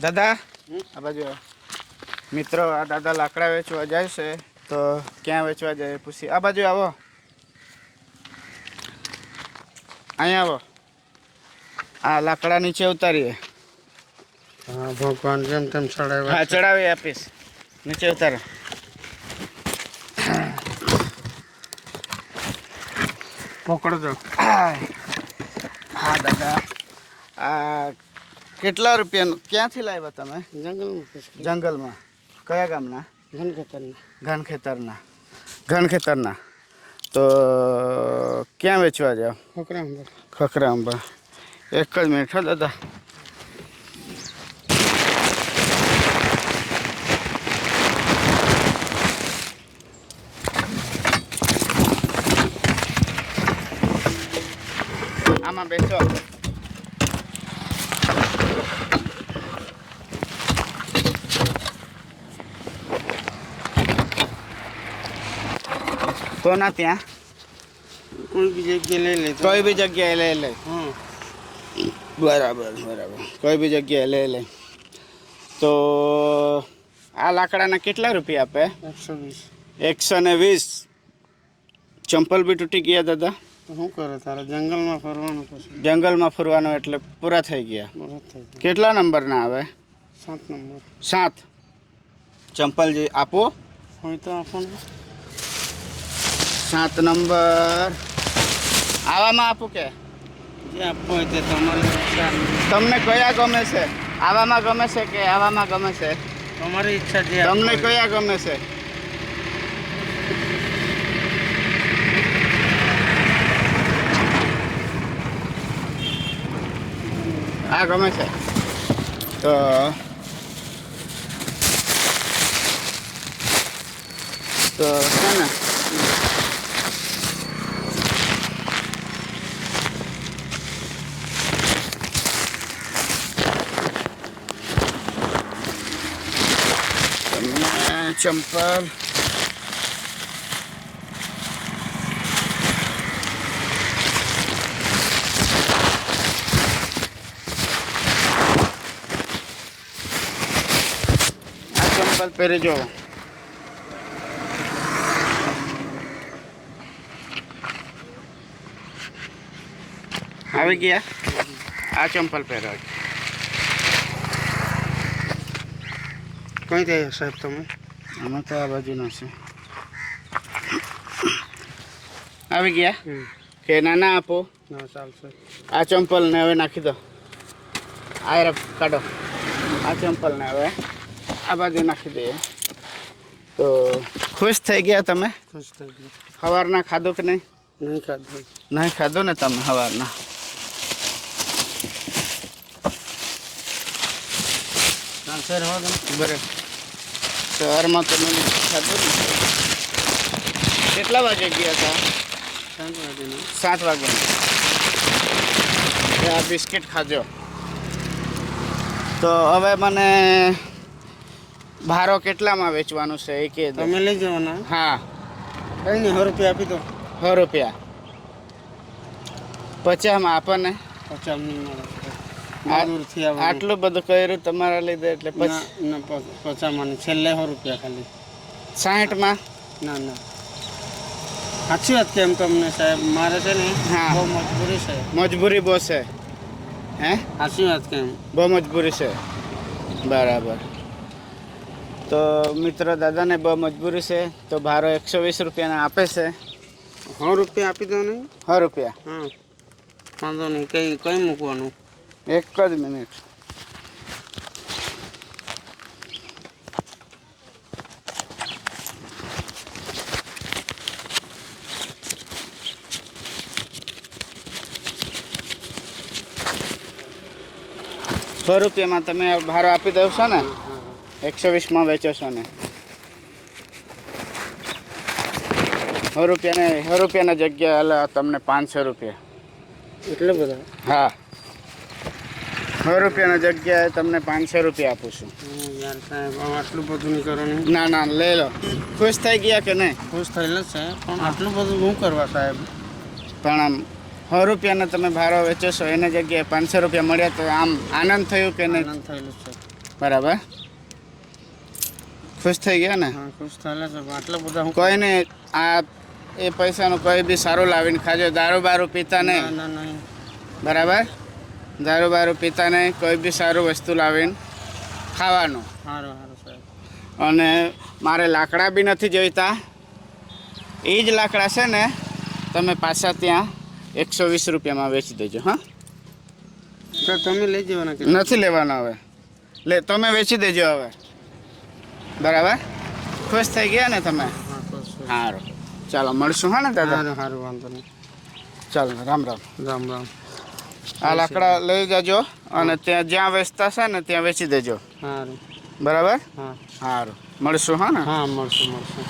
દાદા? આ બાજુ. મિત્રો આ દાદા લાકડા વેચવા જાય છે તો ક્યાં વેચવા જાય પૂછી. આ બાજુ આવો. અહીંયા આવો. આ લાકડા નીચે ઉતારીએ. હા ભગવાન જેમ તેમ ચડાવ્યા હા ચડાવી આપીશ. નીચે ઉતારો. પકડજો. હા દાદા. આ કેટલા રૂપિયાનું? ક્યાંથી લાવ્યા તમે? જંગલમાં. પછી જંગલમાં કયા ગામના? ઘન ખેતરની ઘન ખેતરના ઘન ખેતરના તો, ક્યાં વેચવા જાઓ? છોકરા ખખરા અંબા એક જ મિનિટ હો, દાદા. આમાં બેસો. તો ના ત્યાં. કોઈ બી જગ્યાએ લઈ લે કોઈ બી જગ્યાએ લઈ લે. બરાબર બરાબર. કોઈ બી જગ્યાએ લઈ લે. તો આ લાકડાના કેટલા રૂપિયા આપે? એકસો વીસ. એકસો ને વીસ. ચંપલ બી તૂટી ગયા દાદા. શું કરે તારે? જંગલમાં ફરવાનું જંગલમાં ફરવાનું એટલે પૂરા થઈ ગયા. કેટલા નંબરના આવે? સાત નંબર. સાત. ચંપલ જે આપો. હોય તો આપણને સાત નંબર. આવામાં આપું કે? જે આપવું હોય તે તમારી તમને કયા ગમે છે? આવામાં ગમે છે કે આવામાં ગમે છે? તમારી ઈચ્છા જે તમને કયા ગમે છે? આ ગમે છે. તો તો છે ને તમને ચંપલ. ચંપલ પહેરી જો. આવી ગયા. આ ચંપલ પહેરો કઈ જાય સાહેબ તમે? અમે તો આ બાજુના છે. આવી ગયા? કે ના નાના આપો. ના ચાલશે. આ ચંપલ ને હવે નાખી દો. આ કાઢો. આ ચંપલ ને હવે આ બાજુ નાખી દઈએ. તો ખુશ થઈ ગયા તમે? ખુશ થઈ ગયા. સવારના ખાધો કે નહીં? નહીં ખાધું. નહીં ખાધો ને તમે સવારના બરાબર. સવારમાં તમે નથી ખાધું ને કેટલા વાગે ગયા હતા? સાત વાગે સાત વાગે આ બિસ્કિટ ખાજો. તો હવે મને ભારો કેટલામાં વેચવાનું છે એ કે તમે લઈ જવાના? હા. કઈ નહીં સો રૂપિયા આપી દો. સો રૂપિયા. પચાસમાં આપણને પચાસ નહીં મળે દૂરથી આવવાનું. આટલું બધું કર્યું તમારા લીધે એટલે પછી ના પ- પચાસમાં નહીં છેલ્લે સો રૂપિયા ખાલી. સાહીઠમાં? ના ના. સાચી વાત કેમ તમને સાહેબ? મારે છે ને હા. બહુ મજબૂરી છે. મજબૂરી બહુ છે. હે? સાચી વાત કેમ બહુ મજબૂરી છે. બરાબર. તો મિત્ર દાદાને બહુ મજબૂરી છે. તો ભારો એકસો વીસ રૂપિયાના આપે છે. સો રૂપિયા આપી દો ને. સો રૂપિયા. હા. વાંધો નહીં કઈ કઈ મૂકવાનું? એક જ મિનિટ. સો રૂપિયામાં તમે ભાડો આપી દો છો ને? એકસો વીસમાં વેચો છો ને? સો રૂપિયાને સો રૂપિયાના જગ્યાએ તમને પાંચસો રૂપિયા. એટલે બધા? હા. સો રૂપિયાના જગ્યાએ તમને પાંચસો રૂપિયા આપું છું. યાર સાહેબ આટલું બધું નહીં કરો ના ના લઈ લો. ખુશ થઈ ગયા કે નહીં? ખુશ થયેલો છે પણ આટલું બધું શું કરવા સાહેબ? પણ આમ સો રૂપિયાના તમે ભારો વેચો છો એના જગ્યાએ પાંચસો રૂપિયા મળ્યા તો આમ આનંદ થયો કે નહીં? આનંદ થયેલું છે. બરાબર? ખુશ થઈ ગયા ને? હા ખુશ થયેલા છે આટલા બધા કોઈને આ એ પૈસાનું કોઈ બી સારું લાવીને ખાજો દારૂ બારૂ પીતા નહીં. બરાબર? દારૂ બારૂ પીતા નહીં કોઈ બી સારું વસ્તુ લાવીને ખાવાનું. સારું સારું. સાહેબ અને મારે લાકડા બી નથી જોઈતા. એ જ લાકડા છે ને તમે પાછા ત્યાં એકસો વીસ રૂપિયામાં વેચી દેજો હા? તો તમે લઈ જવાના નથી લેવાના હવે. લે તમે વેચી દેજો હવે. બરાબર? ખુશ થઈ ગયા ને તમે. સારું ચાલો મળશું હા ને દાદા? સારું વાંધો નહીં. ચાલો રામ રામ. રામ રામ. આ લાકડા લઈ જજો અને ત્યાં જ્યાં વેચતા છે ને ત્યાં વેચી દેજો. બરાબર? હા. સારું મળશું હા ને? હા મળશું મળશું.